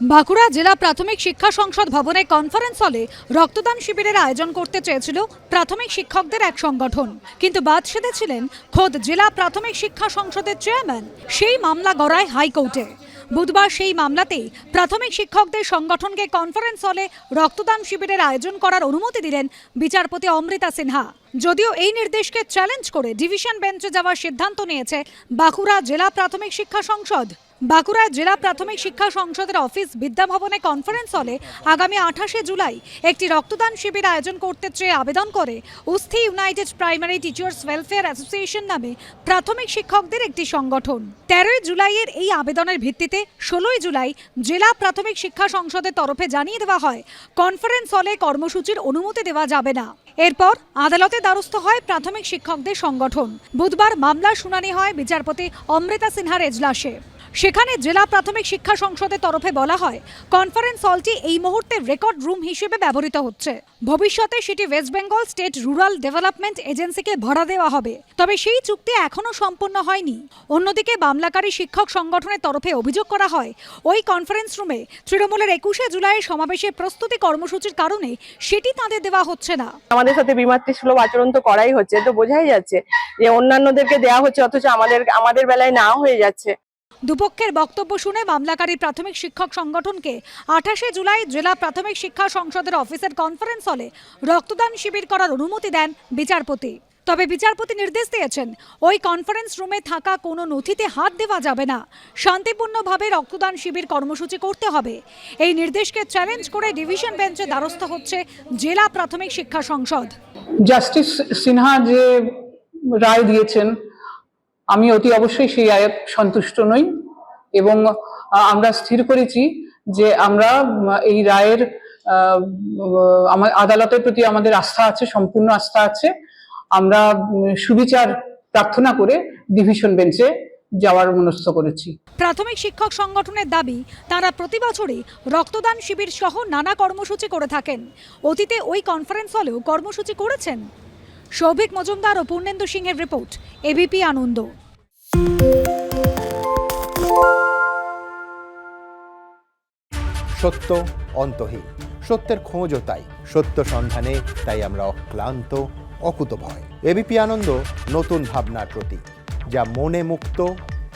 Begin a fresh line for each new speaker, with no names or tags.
বাঁকুড়া জেলা প্রাথমিক শিক্ষা সংসদ ভবনে কনফারেন্স হলে রক্তদান শিবিরের আয়োজন করতে চেয়েছিল প্রাথমিক শিক্ষকদের এক সংগঠন। কিন্তু বাদ সেধেছিলেন খোদ জেলা প্রাথমিক শিক্ষা সংসদের চেয়ারম্যান সেই মামলা গড়ায় হাইকোর্টে। বুধবার সেই মামলাতেই প্রাথমিক শিক্ষকদের সংগঠনকে কনফারেন্স হলে রক্তদান শিবিরের আয়োজন করার অনুমতি দিলেন বিচারপতি অমৃতা সিনহা। যদিও এই নির্দেশকে চ্যালেঞ্জ করে ডিভিশন বেঞ্চে যাওয়ার সিদ্ধান্ত নিয়েছে বাঁকুড়া জেলা প্রাথমিক শিক্ষা সংসদ। বাঁকুড়া জেলা প্রাথমিক শিক্ষা সংসদের অফিস বিদ্যাভবনে কনফারেন্স হলে আগামী আঠাশে জুলাই একটি রক্তদান শিবির আয়োজন করতে চেয়ে আবেদন করে উস্থি United Primary Teachers Welfare Association নামে প্রাথমিক শিক্ষকদের একটি সংগঠন। তেরোই জুলাইয়ের এই আবেদনের ভিত্তিতে ষোলোই জুলাই জেলা প্রাথমিক শিক্ষা সংসদের তরফে জানিয়ে দেওয়া হয়, কনফারেন্স হলে কর্মসূচির অনুমতি দেওয়া যাবে না। এরপর আদালতে দ্বারস্থ হয় প্রাথমিক শিক্ষকদের সংগঠন। বুধবার মামলার শুনানি হয় বিচারপতি অমৃতা সিনহার এজলাসে সেখানে জেলা প্রাথমিক শিক্ষা সংসদের তরফে বলা হয় কনফারেন্স হলটি এই মুহূর্তে রেকর্ড রুম হিসেবে ব্যবহৃত হচ্ছে। ভবিষ্যতে সেটি West Bengal State Rural Development এজেন্সিকে ভাড়া দেওয়া হবে। তবে সেই চুক্তি এখনও সম্পন্ন হয়নি। অন্যদিকে মামলাকারী শিক্ষক সংগঠনের তরফে অভিযোগ করা হয়, ওই কনফারেন্স রুমে তৃণমূলের একুশে জুলাইয়ের সমাবেশে প্রস্তুতি কর্মসূচির কারণে সেটি তাঁদের দেওয়া হচ্ছে না।
আমাদের সাথে বিমাতৃসুলভ আচরণ তো করাই হচ্ছে। তো বোঝাই যাচ্ছে যে অন্যান্যদেরকে দেওয়া হচ্ছে, অথচ আমাদের আমাদের বেলায় না হয়ে যাচ্ছে।
দুপক্ষের বক্তব্য শুনে মামলাকারী প্রাথমিক শিক্ষক সংগঠনকে আঠাশে জুলাই জেলা প্রাথমিক শিক্ষা সংসদের অফিসের কনফারেন্স হলে রক্তদান শিবির করার অনুমতি দেন বিচারপতি। তবে বিচারপতি নির্দেশ দিয়েছেন, ওই কনফারেন্স রুমে থাকা কোনো নথিতে হাত দেওয়া যাবে না। শান্তিপূর্ণভাবে রক্তদান শিবির কর্মসূচি করতে হবে। এই নির্দেশকে চ্যালেঞ্জ করে ডিভিশন বেঞ্চে দ্বারস্থ হচ্ছে জেলা প্রাথমিক শিক্ষা সংসদ।
জাস্টিস সিনহা যে রায় দিয়েছেন আমি অতি অবশ্যই সেই রায়ে সন্তুষ্ট নই এবং আমরা স্থির করেছি যে আমরা এই রায়ের আমার আদালতের প্রতি আমাদের আস্থা আছে, সম্পূর্ণ আস্থা আছে। আমরা সুবিচার প্রার্থনা করে ডিভিশন বেঞ্চে যাওয়ার মনস্থ করেছি।
প্রাথমিক শিক্ষক সংগঠনের দাবি, তারা প্রতি বছরই রক্তদান শিবির সহ নানা কর্মসূচি করে থাকেন। অতীতে ওই কনফারেন্স হলেও কর্মসূচি করেছেন। সৌভিক মজুমদার ও পূর্ণেন্দু সিংহের রিপোর্ট, এবিপি আনন্দ।
সত্য অন্তহীন, সত্যের খোঁজও তাই, সত্য সন্ধানে তাই আমরা অক্লান্ত, অকুতভয়। এবিপি আনন্দ, নতুন ভাবনার প্রতীক, যা মনে মুক্ত